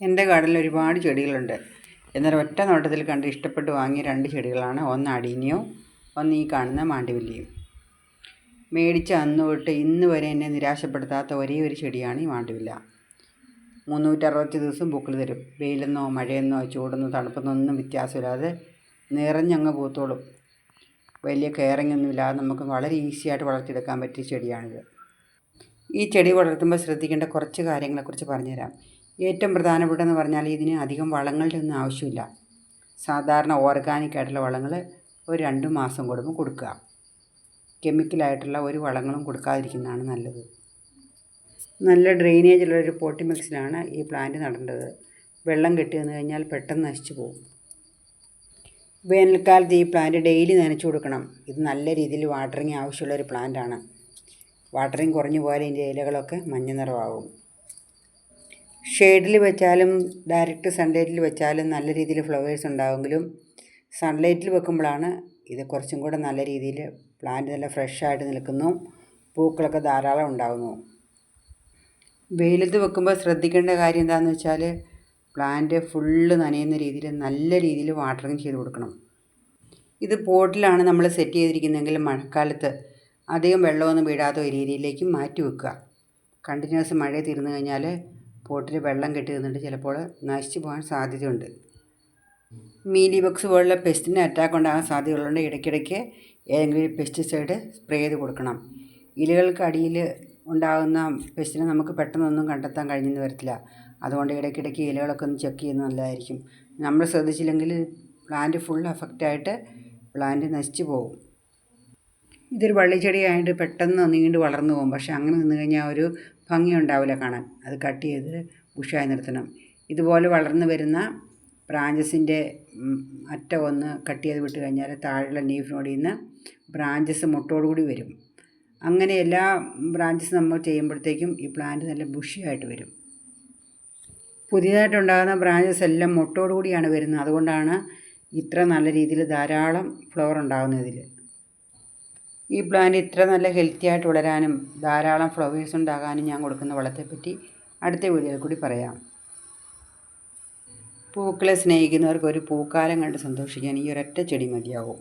എന്റെ ഗാർഡനിൽ ഒരുപാട് ചെടികളുണ്ട്. എന്നാൽ ഒറ്റ നോട്ടത്തിൽ കണ്ട് ഇഷ്ടപ്പെട്ട് വാങ്ങിയ രണ്ട് ചെടികളാണ്. ഒന്ന് അടിനിയോ ഒന്ന് ഈ കാണുന്ന മാണ്ടിവല്ലിയും മേടിച്ച അന്ന് തൊട്ട് ഇന്ന് വരെ എന്നെ നിരാശപ്പെടുത്താത്ത ഒരേ ഒരു ചെടിയാണ് ഈ മാണ്ടിവില്ല മുന്നൂറ്ററുപത്തി ദിവസം പൂക്കൾ തരും. വെയിലെന്നോ മഴയെന്നോ ചൂടെന്നോ തണുപ്പെന്നോ ഒന്നും വ്യത്യാസമില്ലാതെ നിറഞ്ഞങ്ങ് പൂത്തോളും. വലിയ കെയറിങ് ഒന്നുമില്ലാതെ നമുക്ക് വളരെ ഈസി ആയിട്ട് വളർത്തിയെടുക്കാൻ പറ്റിയ ചെടിയാണിത്. ഈ ചെടി വളർത്തുമ്പോൾ ശ്രദ്ധിക്കേണ്ട കുറച്ച് കാര്യങ്ങളെക്കുറിച്ച് പറഞ്ഞുതരാം. ഏറ്റവും പ്രധാനപ്പെട്ടതെന്ന് പറഞ്ഞാൽ ഇതിന് അധികം വളങ്ങളുടെ ഒന്നും ആവശ്യമില്ല. സാധാരണ ഓർഗാനിക് ആയിട്ടുള്ള വളങ്ങൾ ഒരു രണ്ട് മാസം കൂടുമ്പോൾ കൊടുക്കുക. കെമിക്കലായിട്ടുള്ള ഒരു വളങ്ങളും കൊടുക്കാതിരിക്കുന്നതാണ് നല്ലത്. നല്ല ഡ്രെയിനേജ് ഉള്ള ഒരു പോട്ടി മിക്സിലാണ് ഈ പ്ലാന്റ് നടേണ്ടത്. വെള്ളം കെട്ടി വന്നു കഴിഞ്ഞാൽ പെട്ടെന്ന് നശിച്ചു പോകും. വേനൽക്കാലത്ത് ഈ പ്ലാന്റ് ഡെയിലി നനച്ചു കൊടുക്കണം. ഇത് നല്ല രീതിയിൽ വാട്ടറിങ് ആവശ്യമുള്ള ഒരു പ്ലാന്റാണ് വാട്ടറിങ് കുറഞ്ഞു പോയാൽ ഇതിന്റെ ഇലകളൊക്കെ മഞ്ഞ നിറമാകും. ഷെയ്ഡിൽ വെച്ചാലും ഡയറക്റ്റ് സൺലൈറ്റിൽ വെച്ചാലും നല്ല രീതിയിൽ ഫ്ലവേഴ്സ് ഉണ്ടാവുമെങ്കിലും സൺലൈറ്റിൽ വെക്കുമ്പോഴാണ് ഇത് കുറച്ചും കൂടെ നല്ല രീതിയിൽ പ്ലാന്റ് നല്ല ഫ്രഷായിട്ട് നിൽക്കുന്നു. പൂക്കളൊക്കെ ധാരാളം ഉണ്ടാകുന്നു വെയിലത്ത് വെക്കുമ്പോൾ ശ്രദ്ധിക്കേണ്ട കാര്യം എന്താണെന്ന് വെച്ചാൽ പ്ലാന്റ് ഫുള്ള് നനയുന്ന രീതിയിൽ നല്ല രീതിയിൽ വാട്ടറിങ് ചെയ്ത് കൊടുക്കണം. ഇത് പോട്ടിലാണ് നമ്മൾ സെറ്റ് ചെയ്തിരിക്കുന്നതെങ്കിൽ മഴക്കാലത്ത് അധികം വെള്ളമൊന്നും വീഴാത്ത ഒരു രീതിയിലേക്ക് മാറ്റി വെക്കുക. കണ്ടിന്യൂസ് മഴ തീർന്നു കഴിഞ്ഞാൽ പോട്ടിൽ വെള്ളം കെട്ടി നിന്നിട്ട് ചിലപ്പോൾ നശിച്ചു പോകാൻ സാധ്യതയുണ്ട്. മീലി ബോക്സ് പോലുള്ള പെസ്റ്റിന് അറ്റാക്ക് ഉണ്ടാകാൻ സാധ്യതയുള്ളതുകൊണ്ട് ഇടയ്ക്കിടയ്ക്ക് ഏതെങ്കിലും ഒരു പെസ്റ്റിസൈഡ് സ്പ്രേ ചെയ്ത് കൊടുക്കണം. ഇലകൾക്ക് അടിയിൽ ഉണ്ടാകുന്ന പെസ്റ്റിനെ നമുക്ക് പെട്ടെന്നൊന്നും കണ്ടെത്താൻ കഴിഞ്ഞെന്ന് വരത്തില്ല. അതുകൊണ്ട് ഇടയ്ക്കിടയ്ക്ക് ഇലകളൊക്കെ ഒന്ന് ചെക്ക് ചെയ്യുന്നത് നല്ലതായിരിക്കും. നമ്മൾ ശ്രദ്ധിച്ചില്ലെങ്കിൽ പ്ലാന്റ് ഫുൾ എഫക്റ്റായിട്ട് പ്ലാന്റ് നശിച്ചു പോകും. ഇതൊരു വള്ളിച്ചെടിയായിട്ട് പെട്ടെന്ന് നീണ്ട് വളർന്നു പോകും. പക്ഷേ അങ്ങനെ നിന്ന് കഴിഞ്ഞാൽ ഒരു ഭംഗി ഉണ്ടാവില്ല കാണാൻ. അത് കട്ട് ചെയ്ത് ബുഷായി നിർത്തണം. ഇതുപോലെ വളർന്നു വരുന്ന ബ്രാഞ്ചസിന്റെ അറ്റം ഒന്ന് കട്ട് ചെയ്ത് വിട്ട് കഴിഞ്ഞാൽ താഴെയുള്ള ലീഫിനോട് നിന്ന് ബ്രാഞ്ചസ് മുട്ടോടുകൂടി വരും. അങ്ങനെ എല്ലാ ബ്രാഞ്ചസ് നമ്മൾ ചെയ്യുമ്പോഴത്തേക്കും ഈ പ്ലാന്റ് നല്ല ബുഷിയായിട്ട് വരും. പുതിയതായിട്ടുണ്ടാകുന്ന ബ്രാഞ്ചസ് എല്ലാം മുട്ടോടുകൂടിയാണ് വരുന്നത്. അതുകൊണ്ടാണ് ഇത്ര നല്ല രീതിയിൽ ധാരാളം ഫ്ലവർ ഉണ്ടാകുന്നത് ഇതിൽ ഈ പ്ലാന്റ് ഇത്ര നല്ല ഹെൽത്തി ആയിട്ട് വളരാനും ധാരാളം ഫ്ലവേഴ്സ് ഉണ്ടാകാനും ഞാൻ കൊടുക്കുന്ന വളത്തെപ്പറ്റി അടുത്ത വീഡിയോയിൽ കൂടി പറയാം. പൂക്കളെ സ്നേഹിക്കുന്നവർക്ക് ഒരു പൂക്കാലം കണ്ട് സന്തോഷിക്കാൻ ഈ ഒരൊറ്റ ചെടി മതിയാവും.